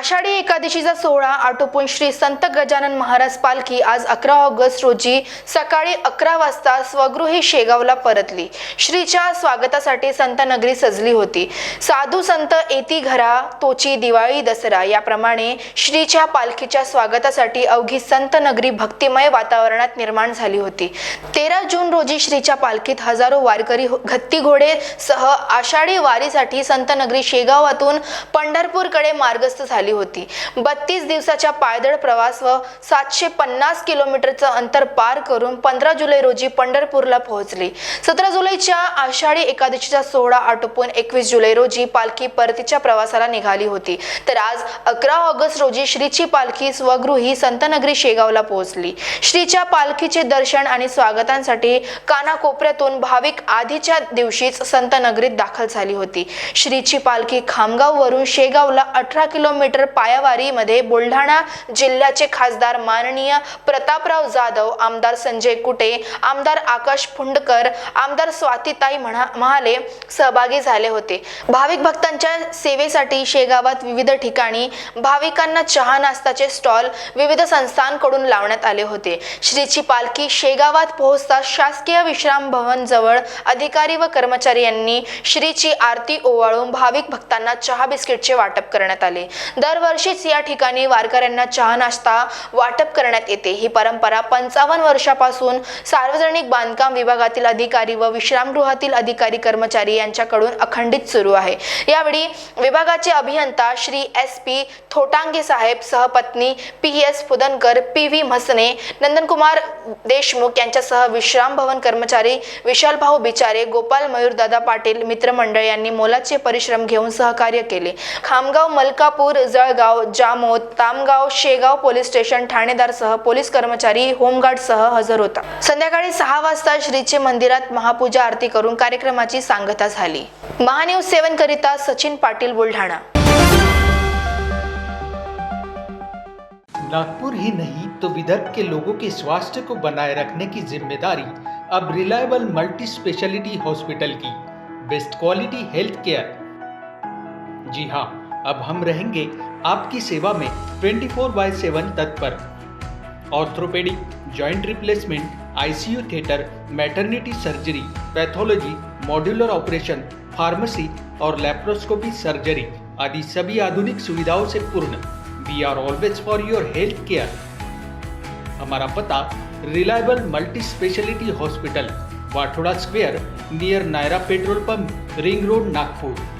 आषाढी एकादशीचा सोहळा आटोपून श्री संत गजानन महाराज पालखी आज अकरा ऑगस्ट रोजी सकाळी अकरा वाजता स्वगृही शेगावला परतली. श्रीच्या स्वागतासाठी संत नगरी सजली होती. साधू संत येती घरा तोची दिवाळी दसरा याप्रमाणे श्रीच्या पालखीच्या स्वागतासाठी अवघी संत नगरी भक्तिमय वातावरणात निर्माण झाली होती. तेरा जून रोजी श्रीच्या पालखीत हजारो वारकरी हो, घत्ती घोडे सह आषाढी वारीसाठी संत नगरी शेगावातून पंढरपूरकडे मार्गस्थ झाली होती. बत्तीस दिवसाच्या पायदळ प्रवास व सातशे पन्नास किलोमीटरचं अंतर पार करून पंधरा जुलै रोजी पंढरपूरला पोहोचली. सतरा जुलैच्या आषाढी एकादशीचा सोहळा आटोपून एकवीस जुलै रोजी पालखी परतीच्या प्रवासाला निघाली होती. तर आज अकरा ऑगस्ट रोजी श्रीची पालखी स्वगृही संतनगरी शेगावला पोहोचली. श्रीच्या पालखीचे दर्शन आणि स्वागतांसाठी कानाकोपऱ्यातून भाविक आधीच्या दिवशीच संतनगरीत दाखल झाली होती. श्रीची पालखी खामगाववरून शेगावला अठरा किलोमीटर पायावारीमध्ये बुलढाणा जिल्ह्याचे खासदार माननीय प्रतापराव जाधव आमदार संजय कुटे आमदार आकाश फुंडकर आमदार स्वातीताई म्हणा महाले सहभागी झाले होते. भाविक भक्तांच्या सेवेसाठी शेगावात विविध ठिकाणी भाविकांना चहा नाश्ताचे स्टॉल विविध संस्थांकडून लावण्यात आले होते. श्रीची पालखी शेगावात पोहोचता शासकीय विश्राम भवन जवळ अधिकारी व कर्मचारी यांनी श्रीची आरती ओवाळून भाविक भक्तांना चहा बिस्किटचे वाटप करण्यात आले. दरवर्षीच या ठिकाणी वारकऱ्यांना चहा नाश्ता वाटप करण्यात येते. ही परंपरा पंचावन्न वर्षापासून सार्वजनिक बांधकाम विभागातील अधिकारी व विश्रामगृहातील अधिकारी कर्मचारी यांच्याकडून अखंडित सुरू आहे. यावेळी विभागाचे अभियंता श्री एस पी थोटांगे साहेब सहपत्नी P S Phudankar P V Mhasne Nandankumar Deshmukh यांच्यासह विश्राम भवन कर्मचारी विशाल भाऊ बिचारे गोपाल मयूरदादा पाटील मित्रमंडळ यांनी मोलाचे परिश्रम घेऊन सहकार्य केले. खामगाव मलकापूर जळगाव जामोद तामगाव शेगाव पोलीस स्टेशन ठाणेदारसह पोलीस कर्मचारी होमगार्डसह हजर होता. संध्याकाळी सहा वाजता श्रीचे मंदिरात महापूजा आरती करून कार्यक्रमाची सांगता झाली. महान्यूज सेवन करिता सचिन पाटील बुलढाणा. नागपुर ही नहीं तो विदर्भ के लोगों के स्वास्थ्य को बनाए रखने की जिम्मेदारी अब रिलायबल मल्टी स्पेशलिटी हॉस्पिटल की बेस्ट क्वालिटी हेल्थ केयर। जी हाँ अब हम रहेंगे आपकी सेवा में 24 फोर बाय सेवन तत्पर orthopaedic joint replacement ICU theatre maternity surgery pathology modular operation pharmacy और लेप्रोस्कोपी सर्जरी आदि सभी आधुनिक सुविधाओं से पूर्ण। We are always for your health care हमारा पता reliable multi speciality hospital Wathoda square near Nayara petrol pump ring road Nagpur.